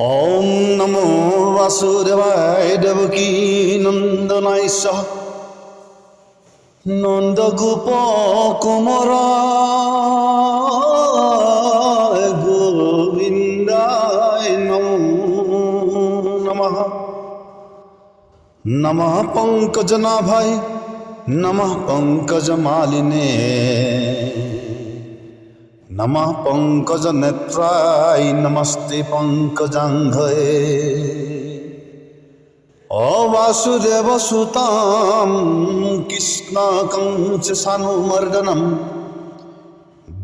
ওম নমো বাসুদেবায় দেবকী নন্দনায় সহ নন্দগোপ কুমর গোবিন্দায় নমো নমঃ নমঃ পঙ্কজনাভায় নমঃ পঙ্কজমালিনে নমঃ পঙ্কজনেত্রায় নমস্তে পঙ্কজাঙ্ঘয়ে ও বাসুদেব সুতাম কৃষ্ণকং চ সানুমর্দনম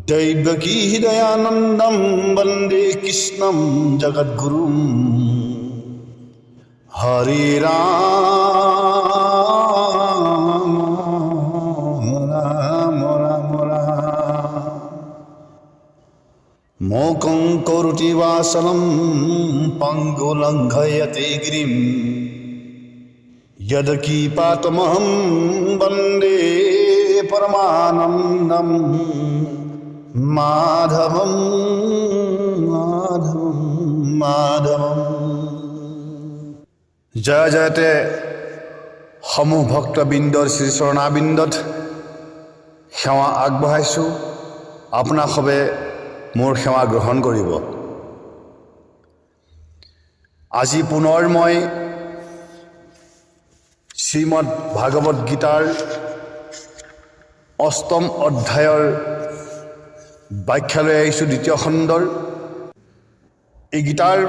দৈবকী হৃদয়ানন্দম বন্দে কৃষ্ণম জগদ্গুরুম হরে রাম মোকং করুটি বাসনম পঙ্গুলঙ্ঘয়তে গিরিম यदकी पातमहं वन्दे परमानन्दं माधवं माधवं মাধৱম জয় জয়তে সমূহ ভক্তবৃন্দৰ শ্ৰীচৰণাবৃন্দত সেৱা আগবঢ়াইছোঁ আপোনাক সবে মোৰ সেৱা গ্ৰহণ কৰিব। আজি পুনৰ মই শ্ৰীমদ ভাগৱত গীতাৰ অষ্টম অধ্যায়ৰ ব্যাখ্যালৈ আহিছোঁ, দ্বিতীয় খণ্ডৰ। এই গীতাৰ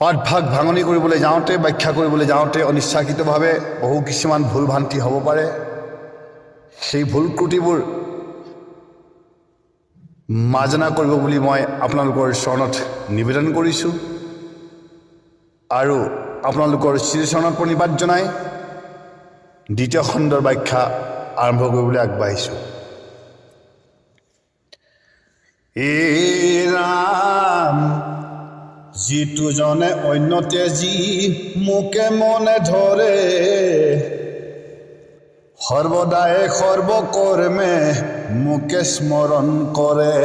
পাঠভাগ ভাঙনি কৰিবলৈ যাওঁতে, ব্যাখ্যা কৰিবলৈ যাওঁতে অনিচ্ছাকৃতভাৱে বহু কিছুমান ভুল ভ্ৰান্তি হ'ব পাৰে। সেই ভুল ক্ৰুটিবোৰ মাৰ্জনা কৰিব বুলি মই আপোনালোকৰ চৰণত নিবেদন কৰিছোঁ। আৰু আপোনালোকৰ শ্ৰীচৰণত প্ৰণিপাত জনাই দ্বিতীয় খণ্ডৰ ব্যাখ্যা আৰম্ভ কৰিবলৈ আগবাঢ়িছোঁ। ৰাম, যিটো জনে অন্যতে যি মোকে মনে ধৰে সৰ্বদাই সৰ্বকৰ্মে মোকে স্মৰণ কৰে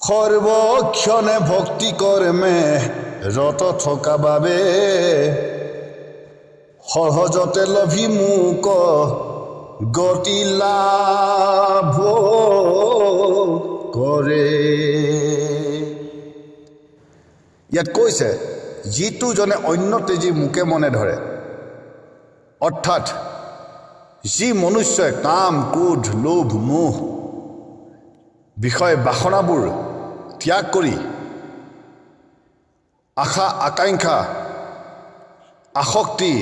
সৰ্বক্ষণে ভক্তি কৰ্মে ৰত থকা বাবে সহজতে লভি মোক গতি লাভ কৰে। ইয়াত কৈছে, যিটো জনে অন্যতে যি মোকে মনে ধৰে, অৰ্থাৎ যি মনুষ্যই কাম, ক্ৰোধ, লোভ, মোহ বিষয় বাসনাবোৰ ত্যাগ কৰি আশা, আকাংক্ষা, আসক্তি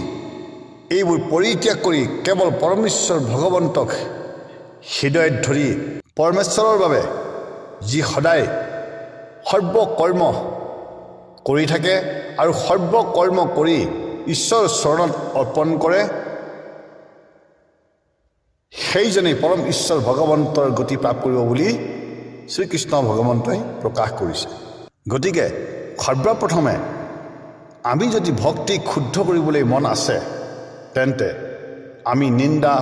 এইবোৰ পৰিত্যাগ কৰি কেৱল পৰমেশ্বৰ ভগৱন্তক হৃদয়ত ধৰি পৰমেশ্বৰৰ বাবে যি সদায় সৰ্বকৰ্ম কৰি থাকে আৰু সৰ্বকৰ্ম কৰি ঈশ্বৰৰ চৰণত অৰ্পণ কৰে সেইজনেই পৰম ঈশ্বৰ ভগৱন্তৰ গতি প্ৰাপ্ত কৰিব বুলি শ্ৰীকৃষ্ণ ভগৱন্তই প্ৰকাশ কৰিছে। গতিকে সৰ্বপ্ৰথমে আমি যদি ভক্তি ক্ষুদ্ধ কৰিবলৈ মন আছে, তেন্তে আমি নিন্দা,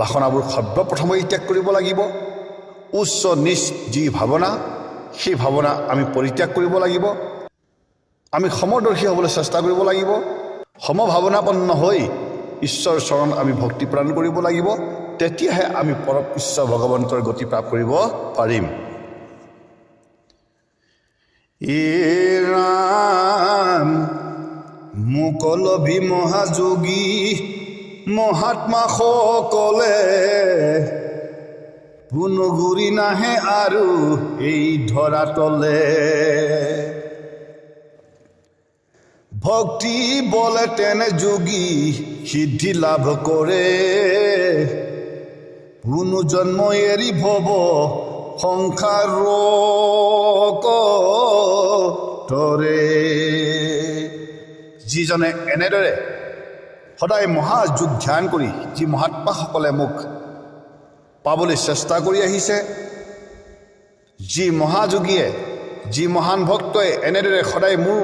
বাসনাবোৰ সৰ্বপ্ৰথমেই ত্যাগ কৰিব লাগিব। উচ্চ নিচ যি ভাৱনা, সেই ভাৱনা আমি পৰিত্যাগ কৰিব লাগিব। আমি সমদৰ্শী হ'বলৈ চেষ্টা কৰিব লাগিব। সমভাৱনাপন্ন হৈ ঈশ্বৰ চৰণ আমি ভক্তি প্ৰদান কৰিব লাগিব। তেতিয়াহে আমি পৰম ঈশ্বৰ ভগৱন্তৰ গতি প্ৰাপ্ত কৰিব পাৰিম। ৰাম মহাযোগী, মহাত্মা সকলে, পুনগুৰি নাহে আৰু এই ধৰাতলে ভক্তি বলে তেনে যোগী, সিদ্ধি লাভ কৰে। কোনো জন্ম এৰি ভৱ সংসাৰ তৰে যিজনে এনেদৰে সদায় মহাযোগ ধ্যান কৰি যি মহাত্মাসকলে মোক পাবলৈ চেষ্টা কৰি আহিছে, যি মহাযোগীয়ে, যি মহান ভক্তই এনেদৰে সদায় মোৰ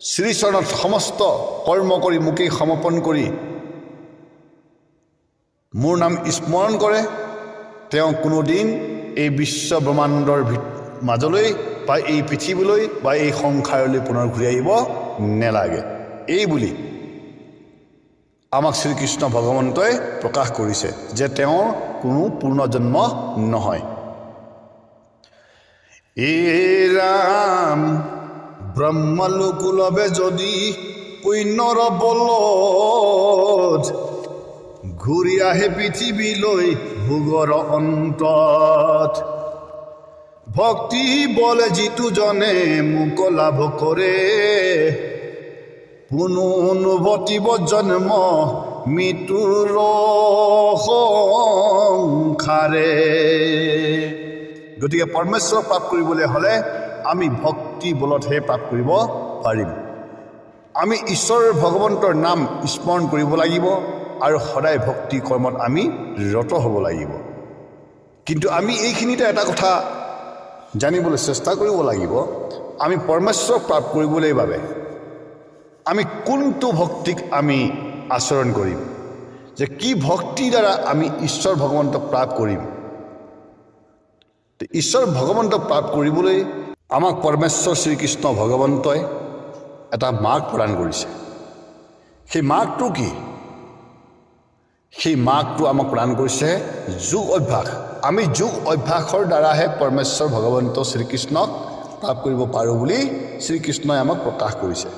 শ্ৰীচৰণত সমস্ত কৰ্ম কৰি মোকেই সমৰ্পণ কৰি মোৰ নাম স্মৰণ কৰে। তেওঁ কোনোদিন এই বিশ্ব ব্ৰহ্মাণ্ডৰ ভিত, মাজলৈ বা এই পৃথিৱীলৈ বা এই সংসাৰলৈ পুনৰ ঘূৰি আহিব নেলাগে। এই বুলি আমাক শ্ৰীকৃষ্ণ ভগৱন্তই প্ৰকাশ কৰিছে যে তেওঁৰ কোনো পূৰ্ণজন্ম নহয়। এ ৰাম, ব্ৰহ্মলোকুলবে যদি পুণ্যৰ বলত ঘূৰি আহে পৃথিৱীলৈ ভোগৰ অন্তত। ভক্তি বলে যিটো জনে মোক লাভ কৰে পুনৰুভতিব জন্ম মৃত্যুৰ সংসাৰে গতিকে পৰমেশ্বৰ প্ৰাপ্ত কৰিবলৈ হ'লে আমি ভক্তি বলতহে প্ৰাপ্ত কৰিব পাৰিম। আমি ঈশ্বৰৰ ভগৱন্তৰ নাম স্মৰণ কৰিব লাগিব। আৰু সদায় ভক্তি কৰ্মত আমি ৰত হ'ব লাগিব। কিন্তু আমি এইখিনিতে এটা কথা জানিবলৈ চেষ্টা কৰিব লাগিব। আমি পৰমেশ্বৰক প্ৰাপ্ত কৰিবলৈ বাবে আমি কোনটো ভক্তিক আমি আচৰণ কৰিম? যে কি ভক্তিৰ দ্বাৰা আমি ঈশ্বৰ ভগৱন্তক প্ৰাপ্ত কৰিম? ঈশ্বৰ ভগৱন্তক প্ৰাপ্ত কৰিবলৈ আমাক পৰমেশ্বৰ শ্ৰীকৃষ্ণ ভগৱন্তই এটা মাৰ্গ প্ৰদান কৰিছে। সেই মাৰ্গটো কি? সেই মাৰ্গটো আমাক প্ৰদান কৰিছে যোগ অভ্যাস। আমি যোগ অভ্যাসৰ দ্বাৰাহে পৰমেশ্বৰ ভগৱন্ত শ্ৰীকৃষ্ণক প্ৰাপ্ত কৰিব পাৰোঁ বুলি শ্ৰীকৃষ্ণই আমাক প্ৰকাশ কৰিছে।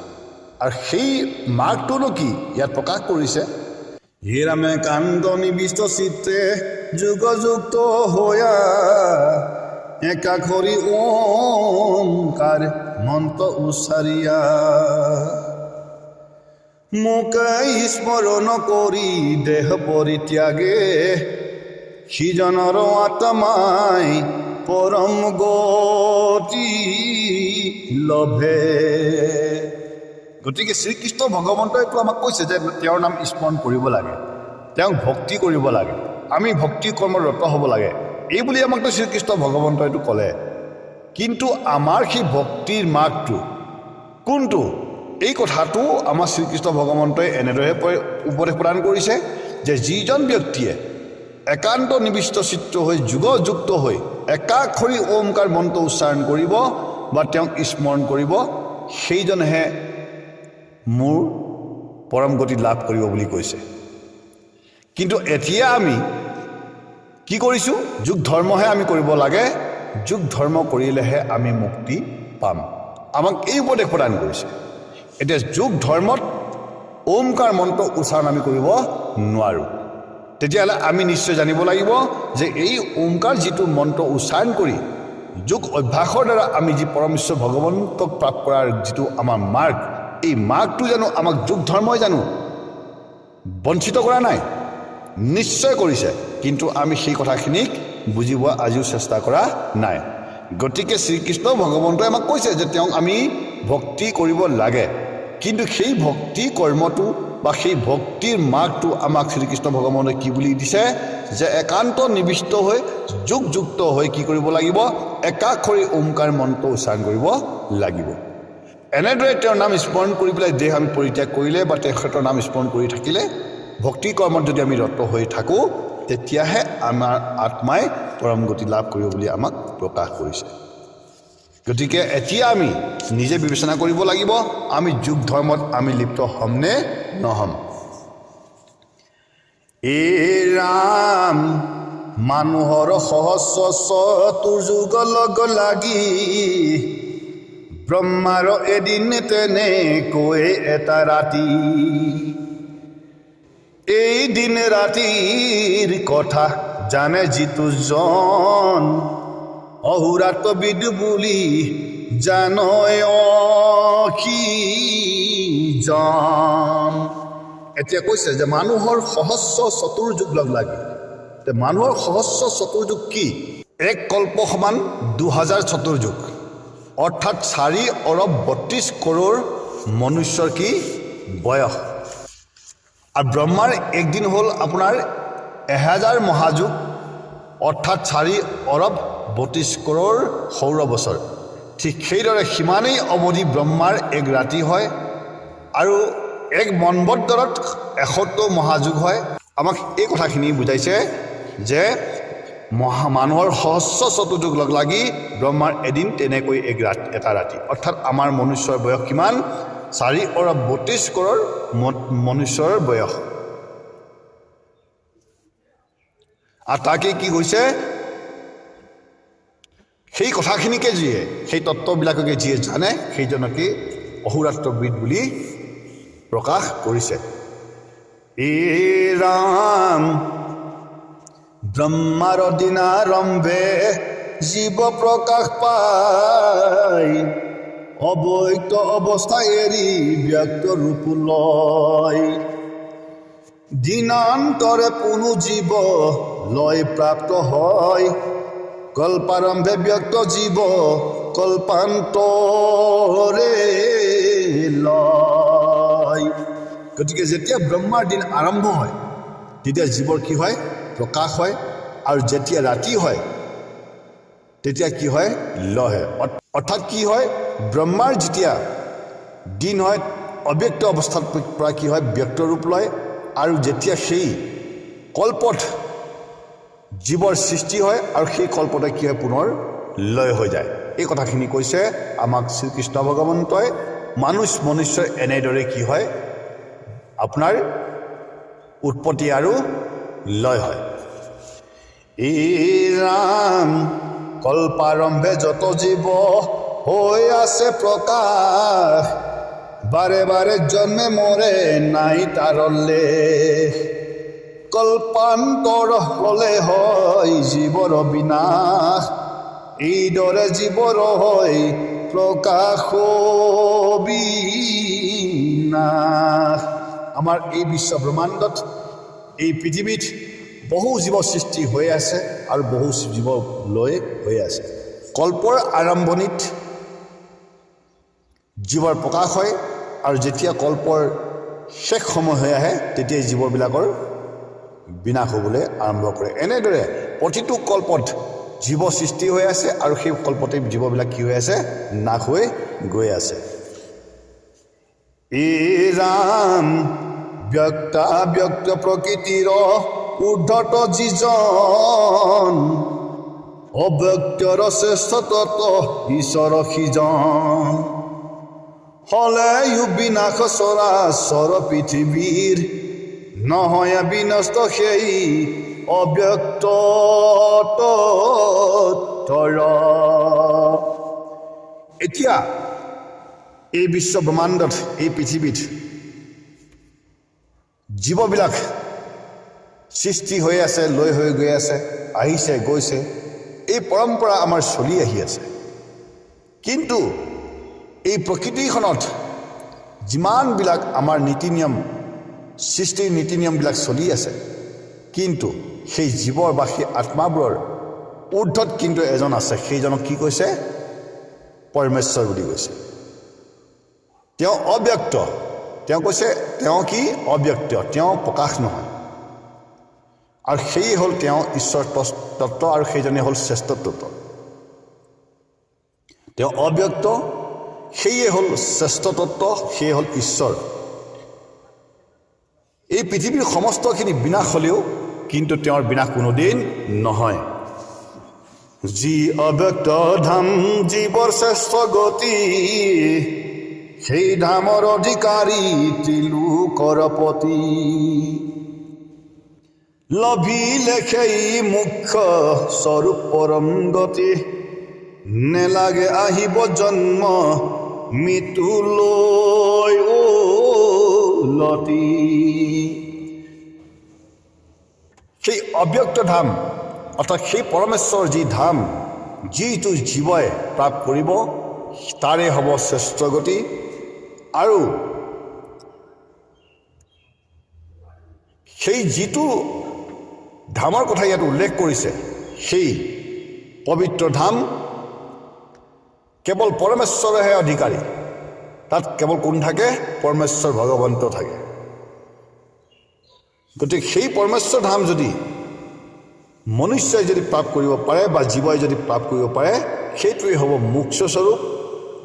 আৰু সেই মাৰ্গটোনো কি ইয়াত প্ৰকাশ কৰিছে? হে ৰামে কাণ্ড নিবিষ্ট চিত্ৰে যুগযুক্ত হৈয়া একাখৰি ওমকাৰ মন্ত্ৰ উচ্চাৰিয়া। মোকাই স্মৰণ কৰি দেহ পৰিত্যাগে সিজনৰ আত্মাই পৰম গতি লভে। গতিকে শ্ৰীকৃষ্ণ ভগৱন্তইতো আমাক কৈছে যে তেওঁৰ নাম স্মৰণ কৰিব লাগে, তেওঁক ভক্তি কৰিব লাগে, আমি ভক্তি কৰ্মত ৰত হ'ব লাগে। এই বুলি আমাকতো শ্ৰীকৃষ্ণ ভগৱন্তইটো ক'লে। কিন্তু আমাৰ সেই ভক্তিৰ মাৰ্গটো কোনটো? এই কথাটো আমাৰ শ্ৰীকৃষ্ণ ভগৱন্তই এনেদৰে উপদেশ প্ৰদান কৰিছে যে যিজন ব্যক্তিয়ে একান্ত নিবিষ্ট চিত্ৰ হৈ যুগযুক্ত হৈ একাক্ষৰী ওমকাৰ মন্ত্ৰ উচ্চাৰণ কৰিব বা তেওঁক স্মৰণ কৰিব, সেইজনেহে মোৰ পৰম গতি লাভ কৰিব বুলি কৈছে। কিন্তু এতিয়া আমি কি কৰিছোঁ? যোগ ধৰ্মহে আমি কৰিব লাগে, যোগ ধৰ্ম কৰিলেহে আমি মুক্তি পাম। আমাক এই উপদেশ প্ৰদান কৰিছে। এতিয়া যোগ ধৰ্মত ওমকাৰ মন্ত্ৰ উচ্চাৰণ আমি কৰিব নোৱাৰোঁ। তেতিয়াহ'লে আমি নিশ্চয় জানিব লাগিব যে এই ওমকাৰ যিটো মন্ত্ৰ উচ্চাৰণ কৰি যোগ অভ্যাসৰ দ্বাৰা আমি যি পৰমেশ্বৰ ভগৱন্তক প্ৰাপ্ত কৰাৰ যিটো আমাৰ মাৰ্গ, এই মাৰ্গটো জানো আমাক যোগ ধৰ্মই জানো? বঞ্চিত কৰা নাই? নিশ্চয় কৰিছে, কিন্তু আমি সেই কথাখিনিক বুজিব আজিও চেষ্টা কৰা নাই। গতিকে শ্ৰীকৃষ্ণ ভগৱন্তই আমাক কৈছে যে তেওঁক আমি ভক্তি কৰিব লাগে। কিন্তু সেই ভক্তি কৰ্মটো বা সেই ভক্তিৰ মাৰ্গটো আমাক শ্ৰীকৃষ্ণ ভগৱানে কি বুলি দিছে? যে একান্ত নিবিষ্ট হৈ যুগযুক্ত হৈ কি কৰিব লাগিব? একাক্ষৰী ওমকাৰ মন্ত্ৰ উচ্চাৰণ কৰিব লাগিব। এনেদৰে তেওঁৰ নাম স্মৰণ কৰি পেলাই দেহ আমি পৰিত্যাগ কৰিলে বা তেখেতৰ নাম স্মৰণ কৰি থাকিলে, ভক্তি কৰ্মত যদি আমি ৰত হৈ থাকোঁ, তেতিয়াহে আমাৰ আত্মাই পৰম গতি লাভ কৰিব বুলি আমাক প্ৰকাশ কৰিছে। গতিকে এতিয়া আমি নিজে বিবেচনা কৰিব লাগিব, আমি যোগ ধৰ্মত আমি লিপ্ত হ'মনে নহ'ম। এ ৰাম, মানুহৰ সহস্ৰ তোৰ যুগ লগ লাগি, ব্ৰহ্মাৰ এদিন তেনেকৈ এটা ৰাতি। এই দিন ৰাতিৰ কথা জানে যিটো জন। অহুৰাত্মবিদ বুলি জানয় সি জন এতিয়া কৈছে যে মানুহৰ সহস্ৰ চতুৰ্যুগ লগ লাগি। মানুহৰ সহস্ৰ চতুৰ্যুগ কি? এক কল্প সমান দুহাজাৰ চতুৰ্যুগ। অৰ্থাৎ চাৰি অৰব বত্ৰিছ কৰোৰ মনুষ্যৰ কি? বয়স। আৰু ব্ৰহ্মাৰ একদিন হ'ল আপোনাৰ এহেজাৰ মহাযুগ। অৰ্থাৎ চাৰি অৰব বত্ৰিছ কৰোৰ সৌৰ বছৰ। ঠিক সেইদৰে সিমানেই অৱধি ব্ৰহ্মাৰ এক ৰাতি হয় আৰু এক মনবদ্দৰত এসত্তৰ মহাযুগ হয়। আমাক এই কথাখিনি বুজাইছে যে মহা মানুহৰ সহস্ৰ চতুৰ্যুগ লগ লাগি ব্ৰহ্মাৰ এদিন তেনেকৈ এক ৰাতি, এটা ৰাতি। অৰ্থাৎ আমাৰ মনুষ্যৰ বয়স কিমান? চাৰি অৰব বত্ৰিছ কৰোৰ মনুষ্যৰ বয়স। আৰু তাকে কি কৈছে সেই কথাখিনিকে যিয়ে, সেই তত্ত্ববিলাককে যিয়ে জানে, সেইজনকে অহোৰাত্ৰবিদ বুলি প্ৰকাশ কৰিছে। ই ৰাম, ব্ৰহ্মাৰ দিনাৰম্ভে জীৱ প্ৰকাশ পায় অবৈত অৱস্থা এৰি ব্যক্ত ৰূপ লয়। দিনান্তৰে কোনো জীৱ লয় প্ৰাপ্ত হয় কল্পাৰম্ভে ব্যক্ত জীৱ কল্পান্তৰে লয়। গতিকে যেতিয়া ব্ৰহ্মাৰ দিন আৰম্ভ হয়, তেতিয়া জীৱৰ কি হয়? প্ৰকাশ হয় আৰু যেতিয়া ৰাতি হয়, তেতিয়া কি হয়? লয় অৰ্থাৎ- কি হয়? ব্ৰহ্মাৰ যেতিয়া দিন হয়, অব্যক্ত অৱস্থাত পৰা কি হয়? ব্যক্ত ৰূপ লয় আৰু যেতিয়া সেই কল্পত জীৱৰ সৃষ্টি হয় আৰু সেই কল্পতে কি হয়? পুনৰ লয় হৈ যায়। এই কথাখিনি কৈছে আমাক শ্ৰীকৃষ্ণ ভগৱন্তই। মানুহ মনুষ্যৰ এনেদৰে কি হয়? আপোনাৰ উৎপত্তি আৰু লয় হয়। এই ৰাম কল্পাৰম্ভে যত জীৱ হৈ আছে প্ৰকাশ, বাৰে বাৰে জন্মে মৰে নাই তাৰলে কল্পান্তৰ হলে হয় জীৱৰ বিনাশ। এইদৰে জীৱৰ হয় প্ৰকাশ বিনাশ। আমাৰ এই বিশ্ব ব্ৰহ্মাণ্ডত এই পৃথিৱীত বহু জীৱ সৃষ্টি হৈ আছে আৰু বহু জীৱ লৈ হৈ আছে। কল্পৰ আৰম্ভণিত জীৱৰ প্ৰকাশ হয় আৰু যেতিয়া কল্পৰ শেষ সময় হৈ আহে, তেতিয়াই জীৱবিলাকৰ বিনাশ হ'বলৈ আৰম্ভ কৰে। এনেদৰে প্ৰতিটো কল্পত জীৱ সৃষ্টি হৈ আছে আৰু সেই কল্পতে জীৱবিলাক কি হৈ আছে? নাশ হৈ গৈ আছে। ৰাম, ব্যক্তা ব্যক্ত প্ৰকৃতিৰ উৰ্ধত যিজন অব্যক্তৰ শ্ৰেষ্ঠ তত্ত্ব ঈশ্বৰ সিজন। হলেও বিনাশ চৰাচৰ পৃথিৱীৰ নহয় বিনষ্ট সেই অব্যক্ত এতিয়া এই বিশ্ব ব্ৰহ্মাণ্ডত, এই পৃথিৱীত জীৱবিলাক সৃষ্টি হৈ আছে, লৈ হৈ গৈ আছে, আহিছে, গৈছে, এই পৰম্পৰা আমাৰ চলি আহি আছে। কিন্তু এই প্ৰকৃতিখনত যিমানবিলাক আমাৰ নীতি নিয়ম সৃষ্টিৰ নীতি নিয়মবিলাক চলি আছে। কিন্তু সেই জীৱৰ বা সেই আত্মাবোৰৰ ঊৰ্ধত কিন্তু এজন আছে। সেইজনক কি কৈছে? পৰমেশ্বৰ বুলি কৈছে। তেওঁ অব্যক্ত। তেওঁ কৈছে, তেওঁ কি? অব্যক্ত। তেওঁ প্ৰকাশ নহয়। আৰু সেয়ে হ'ল তেওঁ ঈশ্বৰ তত্ত্ব আৰু সেইজনে হ'ল শ্ৰেষ্ঠ তত্ত্ব। তেওঁ অব্যক্ত। সেয়ে হ'ল শ্ৰেষ্ঠ তত্ত্ব। সেয়ে হ'ল ঈশ্বৰ। এই পৃথিৱীৰ সমস্তখিনি বিনাশ হ'লেও কিন্তু তেওঁৰ বিনাশ কোনোদিন নহয়। যি অব্যক্ত ধাম জীৱৰ শ্ৰেষ্ঠ গতি সেই ধামৰ অধিকাৰী ত্ৰিলোকৰ পতি লভিলে সেই মুখ্য স্বৰূপ পৰম গতি, নেলাগে আহিব জন্ম মৃত্যু লৈ লতি সেই অব্যক্ত ধাম অৰ্থাৎ সেই পৰমেশ্বৰ যি ধাম, যিটো জীৱই প্ৰাপ্ত কৰিব, তাৰে হ'ব শ্ৰেষ্ঠ গতি। আৰু সেই যিটো ধামৰ কথা ইয়াত উল্লেখ কৰিছে, সেই পবিত্ৰ ধাম কেৱল পৰমেশ্বৰেহে অধিকাৰী। তাত কেৱল কোন থাকে? পৰমেশ্বৰ ভগৱন্ত থাকে। গতিকে সেই পৰমেশ্বৰ ধাম যদি মনুষ্যই যদি প্ৰাপ্ত কৰিব পাৰে বা জীৱই যদি প্ৰাপ্ত কৰিব পাৰে, সেইটোৱেই হ'ব মোক্ষস্বৰূপ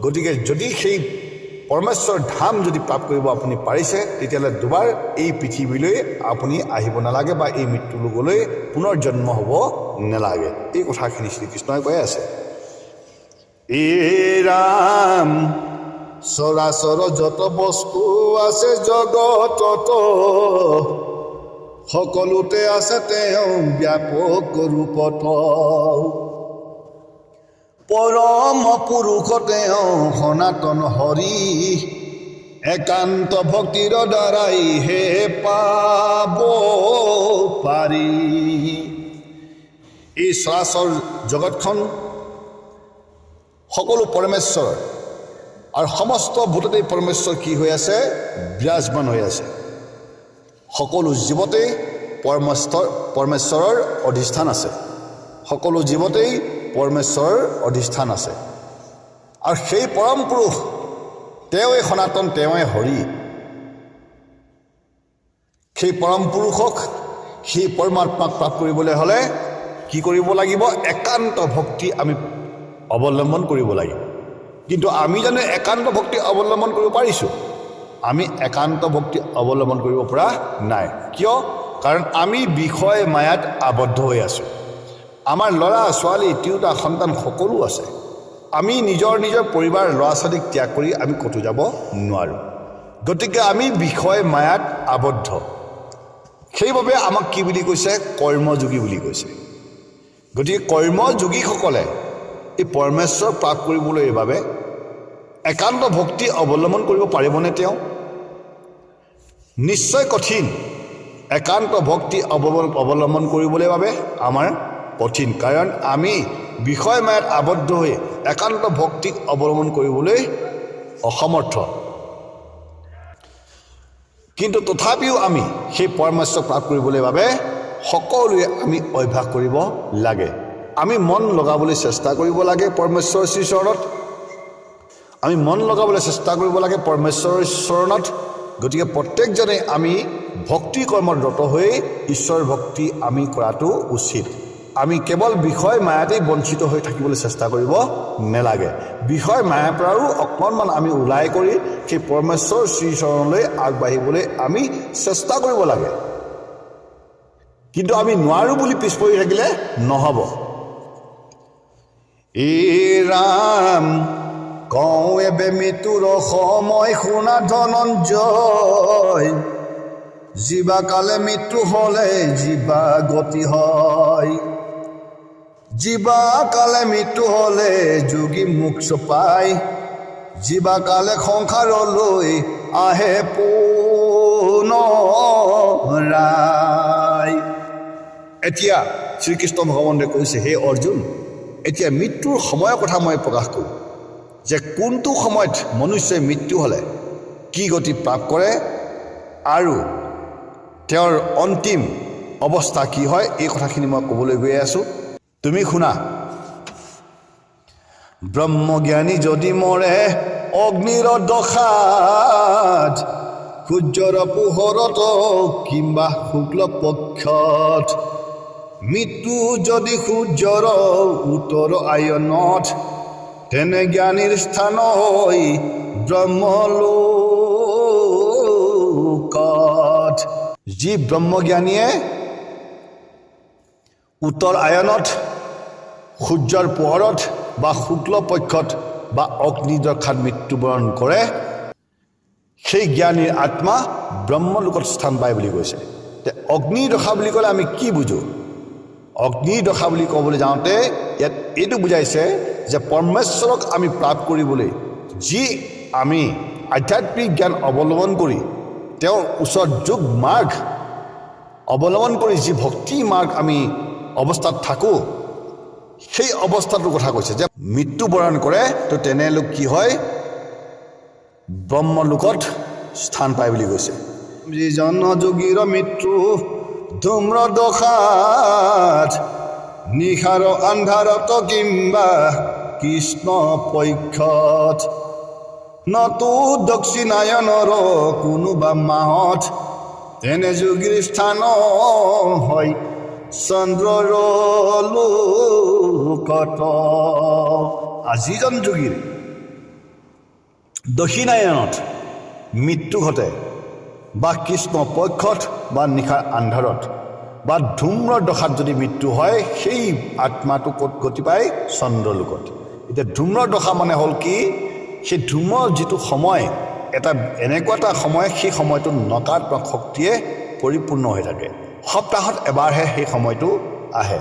গতিকে যদি সেই পৰমেশ্বৰ ধাম যদি প্ৰাপ্ত কৰিব আপুনি পাৰিছে, তেতিয়াহ'লে দুবাৰ এই পৃথিৱীলৈ আপুনি আহিব নালাগে বা এই মৃত্যু লোকলৈ পুনৰ জন্ম হ'ব নালাগে। এই কথাখিনি শ্ৰীকৃষ্ণই কৈ আছে। এ ৰাম চৰাচৰ যত বস্তু আছে জগতত। সকলোতে আছে তেওঁ ব্যাপক ৰূপত। পৰম পুৰুষ তেওঁ সনাতন হৰি। একান্ত ভক্তিৰ দ্বাৰাই হে পাব পাৰি। এই চৰাচৰ জগতখন সকলো পৰমেশ্বৰ আৰু সমস্ত ভূততেই পৰমেশ্বৰ কি হৈ আছে? বিৰাজমান হৈ আছে। সকলো জীৱতেই পৰমেশ্বৰ পৰমেশ্বৰৰ অধিষ্ঠান আছে। সকলো জীৱতেই পৰমেশ্বৰৰ অধিষ্ঠান আছে। আৰু সেই পৰম পুৰুষ তেওঁৱে সনাতন তেওঁৱে হৰি। সেই পৰম পুৰুষক সেই পৰমাত্মাক প্ৰাপ্ত কৰিবলৈ হ'লে কি কৰিব লাগিব? একান্ত ভক্তি আমি অৱলম্বন কৰিব লাগিব। কিন্তু আমি জানো একান্ত ভক্তি অৱলম্বন কৰিব পাৰিছোঁ। আমি একান্ত ভক্তি অৱলম্বন কৰিব পৰা নাই। কিয়? কাৰণ আমি বিষয় মায়াত আবদ্ধ হৈ আছোঁ। আমাৰ ল'ৰা, ছোৱালী, তিৰোতা, সন্তান সকলো আছে। আমি নিজৰ নিজৰ পৰিবাৰ ল'ৰা ছোৱালীক ত্যাগ কৰি আমি ক'তো যাব নোৱাৰোঁ। গতিকে আমি বিষয় মায়াত আবদ্ধ। সেইবাবে আমাক কি বুলি কৈছে? কৰ্মযোগী বুলি কৈছে। গতিকে কৰ্মযোগীসকলে এই পৰমেশ্বৰ প্ৰাপ্ত কৰিবলৈ বাবে একান্ত ভক্তি অৱলম্বন কৰিব পাৰিবনে তেওঁ? নিশ্চয় কঠিন। একান্ত ভক্তি অৱল- অৱলম্বন কৰিবলৈ বাবে আমাৰ কঠিন। কাৰণ আমি বিষয় মায়াত আবদ্ধ হৈ একান্ত ভক্তিক অৱলম্বন কৰিবলৈ অসমৰ্থ। কিন্তু তথাপিও আমি সেই পৰমেশ্বৰ প্ৰাপ্ত কৰিবলৈ বাবে সকলোৱে আমি অভ্যাস কৰিব লাগে। আমি মন লগাবলৈ চেষ্টা কৰিব লাগে পৰমেশ্বৰৰ শ্ৰীচৰণত। আমি মন লগাবলৈ চেষ্টা কৰিব লাগে পৰমেশ্বৰৰ চৰণত গতিকে প্ৰত্যেকজনে আমি ভক্তি কৰ্মত ৰত হৈ ঈশ্বৰ ভক্তি আমি কৰাটো উচিত। আমি কেৱল বিষয় মায়াতেই বঞ্চিত হৈ থাকিবলৈ চেষ্টা কৰিব নালাগে। বিষয় মায়াৰ পৰাও অকণমান আমি ওলাই কৰি সেই পৰমেশ্বৰ শ্ৰীচৰণলৈ আগবাঢ়িবলৈ আমি চেষ্টা কৰিব লাগে। কিন্তু আমি নোৱাৰোঁ বুলি পিছ পৰি থাকিলে নহ'ব। এই ৰাম কওঁ এবে মৃত্যুৰ সময় শুনা ধনঞ্জয়। জীৱা কালে মৃত্যু হ'লে জীৱা গতি হয়। জীৱা কালে মৃত্যু হ'লে যোগী মোক্ষ পায় জীৱা কালে সংসাৰলৈ আহে পুনৰাই এতিয়া শ্ৰীকৃষ্ণ ভগৱন্তই কৈছে, হে অৰ্জুন এতিয়া মৃত্যুৰ সময়ৰ কথা মই প্ৰকাশ কৰোঁ যে কোনটো সময়ত মনুষ্যই মৃত্যু হ'লে কি গতি প্ৰাপ্ত কৰে আৰু তেওঁৰ অন্তিম অৱস্থা কি হয় এই কথাখিনি মই ক'বলৈ গৈ আছোঁ। তুমি শুনা। ব্ৰহ্মজ্ঞানী যদি মৰে অগ্নিৰ দশাত সূৰ্যৰ পোহৰত কিম্বা শুক্ল পক্ষত মৃত্যু যদি সূৰ্যৰ উত্তৰ আয়নত তেনে জ্ঞানীৰ স্থান হৈ ব্ৰহ্মলোকত যি ব্ৰহ্মজ্ঞানীয়ে উত্তৰ আয়নত সূৰ্যৰ পোহৰত বা শুক্ল পক্ষত বা অগ্নিদক্ষাত মৃত্যুবৰণ কৰে, সেই জ্ঞানীৰ আত্মা ব্ৰহ্মলোকত স্থান পায় বুলি কৈছে। অগ্নিদশা বুলি ক'লে আমি কি বুজোঁ? অগ্নিদশা বুলি ক'বলৈ যাওঁতে, ইয়াত এইটো বুজাইছে যে পৰমেশ্বৰক আমি প্ৰাপ্ত কৰিবলৈ, যি আমি আধ্যাত্মিক জ্ঞান অৱলম্বন কৰি, তেওঁৰ ওচৰত যোগ মাৰ্গ অৱলম্বন কৰি যি ভক্তি মাৰ্গ আমি অৱস্থাত থাকোঁ, সেই অৱস্থাটোৰ কথা কৈছে। যে মৃত্যুবৰণ কৰে, তো তেনে লোক কি হয়? ব্ৰহ্মলোকত স্থান পায় বুলি কৈছে। যিজন যোগীৰ মৃত্যু ধূম্ৰ দশাত নিশাৰ আন্ধাৰত কিম্বা কৃষ্ণ পক্ষত। নতু দক্ষিণায়নৰ কোনোবা মাহত, তেনে যোগীৰ স্থান হয় চন্দ্ৰৰ লোকত আজিজন যোগীৰ। দক্ষিণায়নত মৃত্যু ঘটে। বা কৃষ্ণ পক্ষত বা নিশাৰ আন্ধাৰত, বা ধূম্ৰ দশাত যদি মৃত্যু হয়, সেই আত্মাটো ক'ত গতি পায়? চন্দ্ৰলোকত। এতিয়া ধূম্ৰ দশা মানে হ'ল কি? সেই ধূমৰ যিটো সময়, এটা এনেকুৱা এটা সময়, সেই সময়টো নকাৰাত্মক শক্তিয়ে পৰিপূৰ্ণ হৈ থাকে। সপ্তাহত এবাৰহে সেই সময়টো আহে।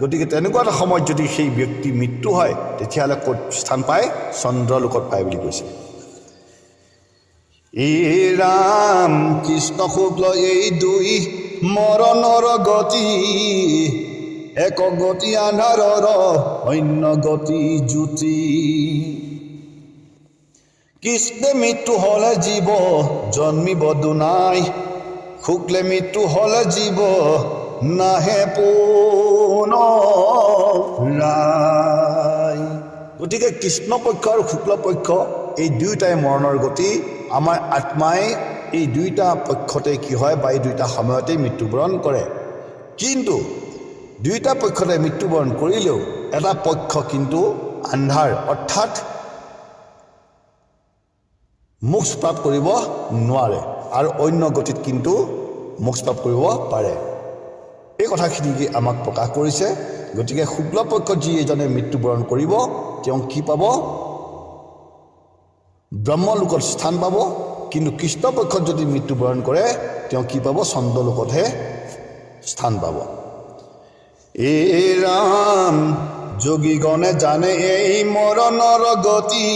গতিকে তেনেকুৱা এটা সময়ত যদি সেই ব্যক্তি মৃত্যু হয়, তেতিয়াহ'লে ক'ত স্থান পায়? চন্দ্ৰলোকত পায় বুলি কৈছে। এই ৰাম কৃষ্ণ শুক্ল এই দুই মৰণৰ গতি, এক গতি আন্ধাৰৰ অন্য গতি জ্যোতি। কৃষ্ণে মৃত্যু হ'লে জীৱ, জন্মিব দুনাই। শুক্লে মৃত্যু হ'লে জীৱ, নাহে পুনৰাই গতিকে কৃষ্ণ পক্ষ আৰু শুক্ল পক্ষ এই দুয়োটাই মৰণৰ গতি। আমাৰ আত্মাই এই দুয়োটা পক্ষতে কি হয় বা এই দুয়োটা সময়তেই মৃত্যুবৰণ কৰে। কিন্তু দুয়োটা পক্ষতে মৃত্যুবৰণ কৰিলেও এটা পক্ষ কিন্তু আন্ধাৰ, অৰ্থাৎ মোক্ষ প্ৰাপ্ত কৰিব নোৱাৰে আৰু অন্য গতিত কিন্তু মোক্ষ প্ৰাপ্ত কৰিব পাৰে। এই কথাখিনি আমাক প্ৰকাশ কৰিছে? গতিকে শুক্ল পক্ষত যি এজনে মৃত্যুবৰণ কৰিব, তেওঁ কি পাব? ব্ৰহ্মলোকত স্থান পাব, কিন্তু কৃষ্ণ পক্ষত যদি মৃত্যুবৰণ কৰে, তেওঁ কি পাব? চন্দ্ৰলোকতহে স্থান পাব। এই ৰাম, যোগীগণে জানে এই মৰণৰ গতি।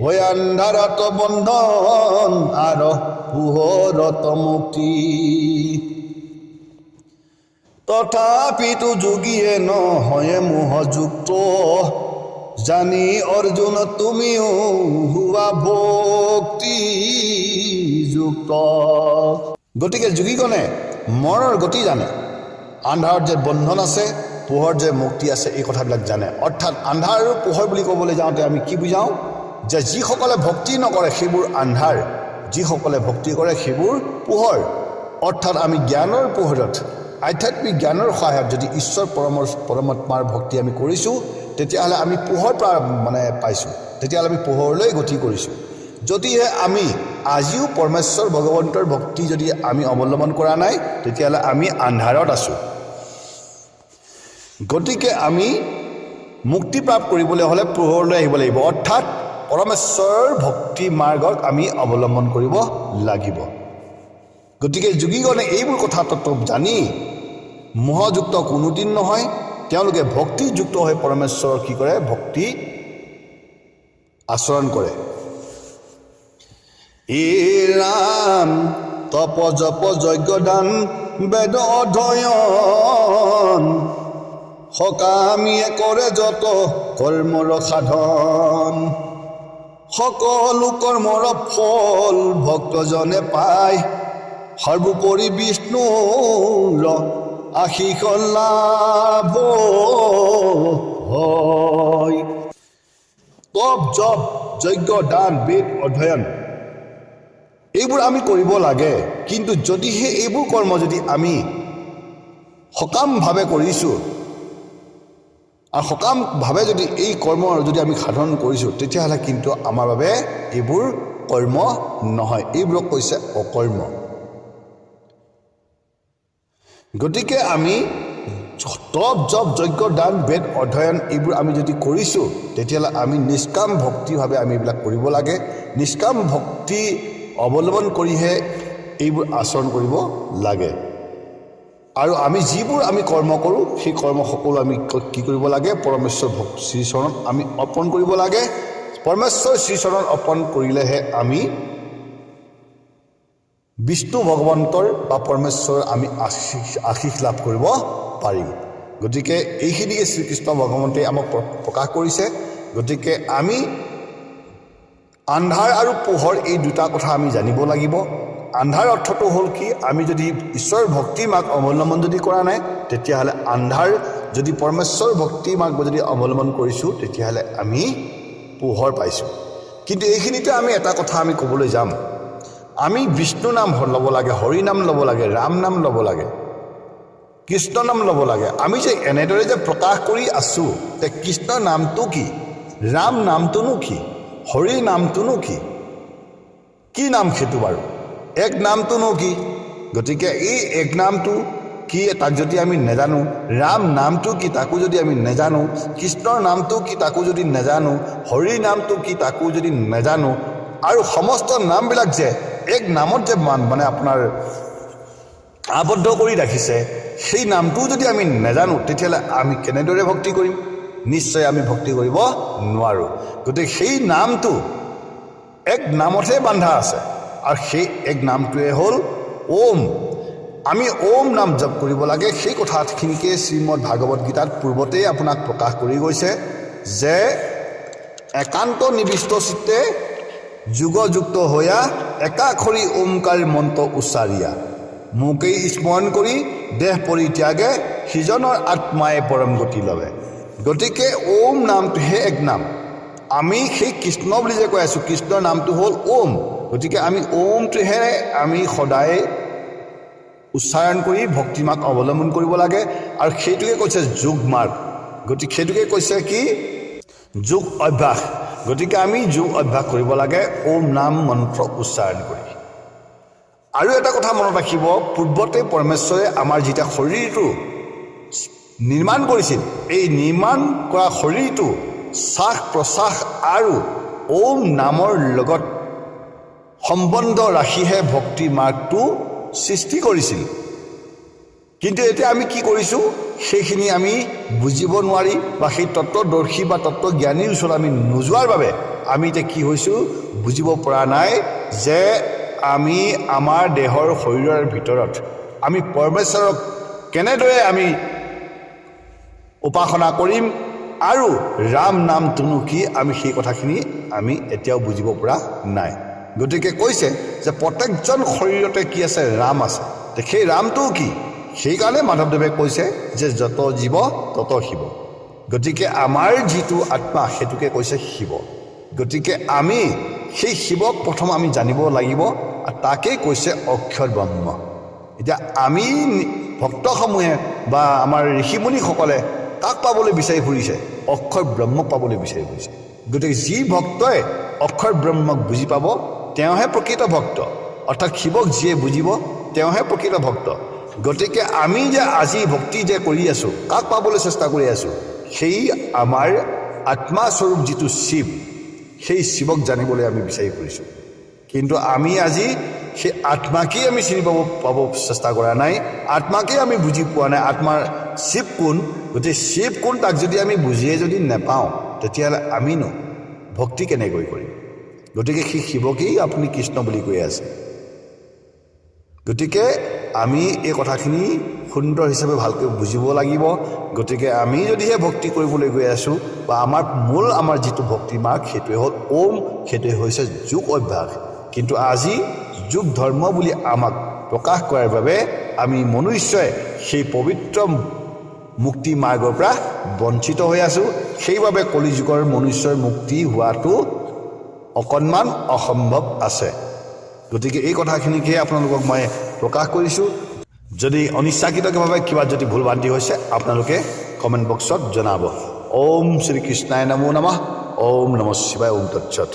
হৈ আন্ধাৰত বন্ধন আৰু পোহৰত মুক্তি। তথাপিতো যোগীয়ে নহয় মোহযুক্ত। জানি অৰ্জুন তুমিও হোৱা ভক্তি যুক্ত গতিকে যোগীগণে মনৰ গতি জানে। আন্ধাৰত যে বন্ধন আছে পোহৰত যে মুক্তি আছে, এই কথাবিলাক জানে। অৰ্থাৎ আন্ধাৰ আৰু পোহৰ বুলি ক'বলৈ যাওঁতে আমি কি বুজাওঁ? যে যিসকলে ভক্তি নকৰে, সেইবোৰ আন্ধাৰ। যিসকলে ভক্তি কৰে, সেইবোৰ পোহৰ। অৰ্থাৎ আমি জ্ঞানৰ পোহৰত, আধ্যাত্মিক জ্ঞানৰ সহায়ত যদি ঈশ্বৰ পৰমৰ, পৰমাত্মাৰ ভক্তি আমি কৰিছোঁ তেতিয়াহ'লে আমি পোহৰ পা মানে পাইছোঁ। তেতিয়াহ'লে আমি পোহৰলৈ গতি কৰিছোঁ। যদিহে আমি, আজিও পৰমেশ্বৰ ভগৱন্তৰ ভক্তি যদি আমি অৱলম্বন কৰা নাই, তেতিয়াহ'লে আমি আন্ধাৰত আছোঁ। গতিকে আমি মুক্তি প্ৰাপ্ত কৰিবলৈ হ'লে পোহৰলৈ আহিব লাগিব। অৰ্থাৎ পৰমেশ্বৰৰ ভক্তি মাৰ্গক আমি অৱলম্বন কৰিব লাগিব। গতিকে যোগীগণে এইবোৰ কথা তত্ত্ব জানি মোহযুক্ত কোনোদিন নহয় তেওঁলোকে ভক্তিযুক্ত হৈ পৰমেশ্বৰৰ কি কৰে? ভক্তি আচৰণ কৰে। ই ৰাম তপ জপ যজ্ঞ দান বেদ অধ্যয়ন, সকামীয়ে কৰে যত কৰ্মৰ সাধন। সকলো কৰ্মৰ ফল ভক্তজনে পায়। সৰ্বোপৰি বিষ্ণুৰ আশীষ লাভ হয় তপ, জপ, যজ্ঞ, দান, বেদ, অধ্যয়ন। এইবোৰ আমি কৰিব লাগে। কিন্তু যদিহে এইবোৰ কৰ্ম যদি আমি সকামভাৱে কৰিছোঁ, আৰু সকামভাৱে যদি এই কৰ্ম যদি আমি সাধন কৰিছোঁ, তেতিয়াহ'লে কিন্তু আমাৰ বাবে এইবোৰ কৰ্ম নহয়। এইবোৰক কৈছে অকৰ্ম। গতিকে আমি তপ জপ যজ্ঞ দান, বেদ অধ্যয়ন এইবোৰ আমি যদি কৰিছোঁ, তেতিয়াহ'লে আমি নিষ্কাম ভক্তিভাৱে আমি এইবিলাক কৰিব লাগে। নিষ্কাম ভক্তি অৱলম্বন কৰিহে এইবোৰ আচৰণ কৰিব লাগে। আৰু আমি যিবোৰ আমি কৰ্ম কৰোঁ, সেই কৰ্ম সকলো আমি কি কৰিব লাগে? পৰমেশ্বৰ শ্ৰীচৰণত আমি অৰ্পণ কৰিব লাগে। পৰমেশ্বৰ শ্ৰীচৰণত অৰ্পণ কৰিলেহে আমি বিষ্ণু ভগৱন্তৰ বা পৰমেশ্বৰৰ আমি আশীষ আশীষ লাভ কৰিব পাৰিম। গতিকে এইখিনিকে শ্ৰীকৃষ্ণ ভগৱন্তই আমাক প্ৰ- প্ৰকাশ কৰিছে। গতিকে আমি আন্ধাৰ আৰু পোহৰ এই দুটা কথা আমি জানিব লাগিব। আন্ধাৰ অৰ্থটো হ'ল কি? আমি যদি ঈশ্বৰ ভক্তি মাৰ্গ অৱলম্বন যদি কৰা নাই তেতিয়াহ'লে আন্ধাৰ যদি পৰমেশ্বৰ ভক্তি মাৰ্গ যদি অৱলম্বন কৰিছোঁ তেতিয়াহ'লে আমি পোহৰ পাইছোঁ। কিন্তু এইখিনিতে আমি এটা কথা আমি ক'বলৈ যাম। আমি বিষ্ণু নাম ল'ব লাগে, হৰি নাম ল'ব লাগে, ৰাম নাম ল'ব লাগে, কৃষ্ণ নাম ল'ব লাগে। আমি যে এনেদৰে যে প্ৰকাশ কৰি আছোঁ যে কৃষ্ণ নামটো কি? ৰাম নামটোনো কি? হৰি নামটোনো কি? কি নাম সেইটো বাৰু? এক নামটোনো কি? গতিকে এই এক নামটো কি তাক যদি আমি নেজানো, ৰাম নামটো কি তাকো যদি আমি নেজানো, কৃষ্ণৰ নামটো কি তাকো যদি নেজানো, হৰি নামটো কি তাকো যদি নেজানো, আৰু সমস্ত নামবিলাক যে এক নামত যে মান- মানে আপোনাৰ আবদ্ধ কৰি ৰাখিছে, সেই নামটোও যদি আমি নেজানো, তেতিয়াহ'লে আমি কেনেদৰে ভক্তি কৰিম? নিশ্চয় আমি ভক্তি কৰিব নোৱাৰোঁ। গতিকে সেই নামটো এক নামতহে বান্ধা আছে। আৰু সেই এক নামটোৱে হ'ল ওম। আমি ওম নাম জপ কৰিব লাগে। সেই কথাখিনিকে শ্ৰীমদ ভাগৱত গীতাত পূৰ্বতেই আপোনাক প্ৰকাশ কৰি গৈছে যে একান্ত নিবিষ্ট চিত্তে যুগযুক্ত হৈয়া একাখৰি ওমকাৰ মন্ত্ৰ উচ্চাৰিয়া মোকেই স্মৰণ কৰি দেহ পৰিত্যাগে সিজনৰ আত্মাই পৰম গতি লবে। গতিকে ওম নামটোহে এক নাম। আমি সেই কৃষ্ণ বুলি যে কৈ আছোঁ, কৃষ্ণৰ নামটো হ'ল ওম। গতিকে আমি ওমটোহে আমি সদায় উচ্চাৰণ কৰি ভক্তিমাক অৱলম্বন কৰিব লাগে। আৰু সেইটোকে কৈছে যোগ মাৰ্গ। গতিকে সেইটোকে কৈছে কি? যোগ অভ্যাস। গতিকে আমি যোগ অভ্যাস কৰিব লাগে। ওম নাম মন্ত্ৰ উচ্চাৰণ কৰি। আৰু এটা কথা মনত ৰাখিব, পূৰ্বতে পৰমেশ্বৰে আমাৰ যেতিয়া শৰীৰটো নিৰ্মাণ কৰিছিল, এই নিৰ্মাণ কৰা শৰীৰটো শ্বাস প্ৰশ্বাস আৰু ওম নামৰ লগত সম্বন্ধ ৰাখিহে ভক্তি মাৰ্গটো সৃষ্টি কৰিছিল। কিন্তু এতিয়া আমি কি কৰিছোঁ? সেইখিনি আমি বুজিব নোৱাৰি বা সেই তত্ত্বদৰ্শী বা তত্ত্বজ্ঞানীৰ ওচৰত আমি নোযোৱাৰ বাবে আমি এতিয়া কি হৈছোঁ, বুজিব পৰা নাই যে আমি আমাৰ দেহৰ শৰীৰৰ ভিতৰত আমি পৰমেশ্বৰক কেনেদৰে আমি উপাসনা কৰিম আৰু ৰাম নামটোনো কি, আমি সেই কথাখিনি আমি এতিয়াও বুজিব পৰা নাই। গতিকে কৈছে যে প্ৰত্যেকজন শৰীৰতে কি আছে? ৰাম আছে। সেই ৰামটোও কি? সেইকাৰণে মাধৱদেৱে কৈছে যে যত জীৱ, তত শিৱ। গতিকে আমাৰ যিটো আত্মা, সেইটোকে কৈছে শিৱ। গতিকে আমি, সেই শিৱক প্ৰথম আমি জানিব লাগিব আৰু তাকেই কৈছে অক্ষৰ ব্ৰহ্ম। এতিয়া আমি ভক্তসমূহে বা আমাৰ ঋষিমুনিসকলে কাক পাবলৈ বিচাৰি ফুৰিছে? অক্ষৰ ব্ৰহ্মক পাবলৈ বিচাৰি ফুৰিছে। গতিকে যি ভক্তই অক্ষৰ ব্ৰহ্মক বুজি পাব, তেওঁহে প্ৰকৃত ভক্ত। অৰ্থাৎ শিৱক যিয়ে বুজিব, তেওঁহে প্ৰকৃত ভক্ত। গতিকে আমি যে আজি ভক্তি যে কৰি আছোঁ, কাক পাবলৈ চেষ্টা কৰি আছোঁ, সেই আমাৰ আত্মাস্বৰূপ যিটো শিৱ, সেই শিৱক জানিবলৈ আমি বিচাৰি ফুৰিছোঁ। কিন্তু আমি আজি সেই আত্মাকেই আমি চিনি পাব পাব চেষ্টা কৰা নাই, আত্মাকেই আমি বুজি পোৱা নাই, আত্মাৰ শিৱ কোন, গতিকে শিৱ কোন তাক যদি আমি বুজিয়ে যদি নেপাওঁ, তেতিয়াহ'লে আমিনো ভক্তি কেনেকৈ কৰিম? গতিকে সেই শিৱকেই আপুনি কৃষ্ণ বুলি কৈ আছে। গতিকে আমি এই কথাখিনি সুন্দৰ হিচাপে ভালকৈ বুজিব লাগিব। গতিকে আমি যদিহে ভক্তি কৰিবলৈ গৈ আছোঁ বা আমাৰ মূল আমাৰ যিটো ভক্তি মাৰ্গ সেইটোৱে হ'ল ওম, সেইটোৱে হৈছে যোগ অভ্যাস। কিন্তু আজি যোগ ধৰ্ম বুলি আমাক প্ৰকাশ কৰাৰ বাবে আমি মনুষ্যই সেই পবিত্ৰ মুক্তি মাৰ্গৰ পৰা বঞ্চিত হৈ আছোঁ। সেইবাবে কলিযুগৰ মনুষ্যৰ মুক্তি হোৱাটো অকণমান অসম্ভৱ আছে। গতিকে এই কথাখিনিকে আপোনালোকক মই প্ৰকাশ কৰিছোঁ। যদি অনিচ্ছাকৃতভাৱে কিবা যদি ভুল ভ্ৰান্তি হৈছে, আপোনালোকে কমেণ্ট বক্সত জনাব। ওম শ্ৰীকৃষ্ণাই নমো নমঃ। ওম নম শিৱায় ওম তৎসত